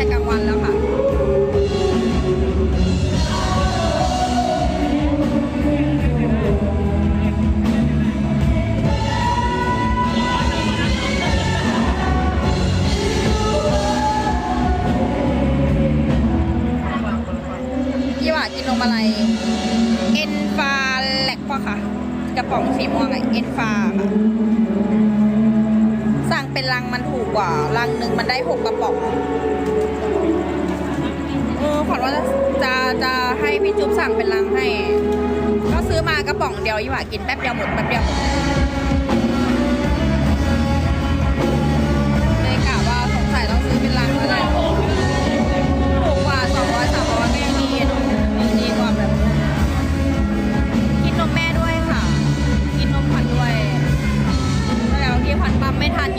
แต่กลางวันแล้วค่ะยี่หว่ากินนมอะไร เอ็นฟาแลกปะค่ะ กระป๋องสีม่วงอะเอ็นฟาค่ะ รังมันถูกกว่า รังหนึ่งมันได้หกกระป๋องเออขวัญว่าจะจะจะให้พี่จุ๊บสั่งเป็นรังให้ ก็ซื้อมากระป๋องเดียวยี่หว่ากินแป๊บเดียวหมดแป๊บเดียวหมด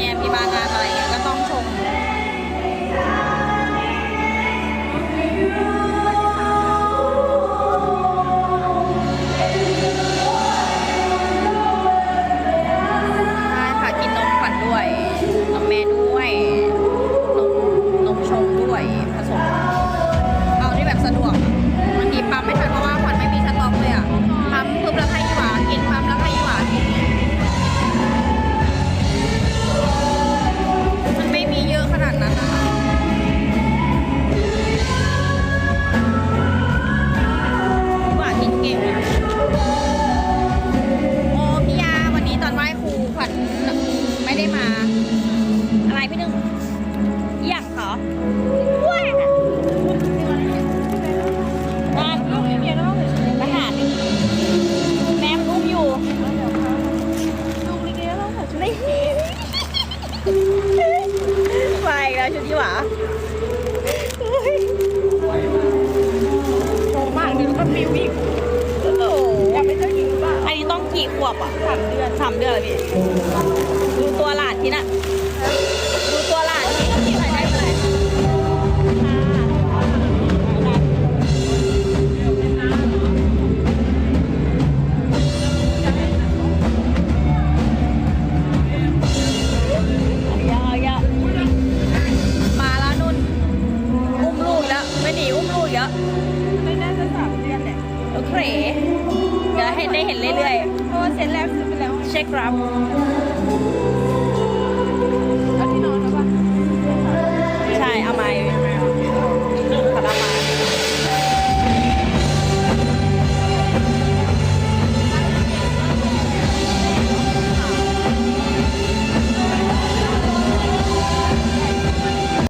ปั๊มไม่ ได้มา อะไรพี่หนึ่งอย่างเหรอว้าบ้านลูกเมียต้องทหารแม่ลูกอยู่ลูกลิเกต้องใส่ชุดนี่ไปแล้วชุดยี่หวาโตมากนี่ก็มีวิกโอ้โหอยากเป็นเจ้าหญิงป่ะอันนี้ต้องกี่ขวบอะสามเดือนสามเดือนเลยพี่ ที่น่ะดูตัวหลานที่ใส่ได้เมื่อไหร่ค่ะยาวยาวมาแล้วนุ่นอุ้มลูกแล้วไม่หนีอุ้มลูกเยอะไม่น่าจะสามเดือนแหละโอเคเดี๋ยวให้ได้เห็นเรื่อยเพราะว่าเซตแรกซื้อไปแล้วๆเช็ครับ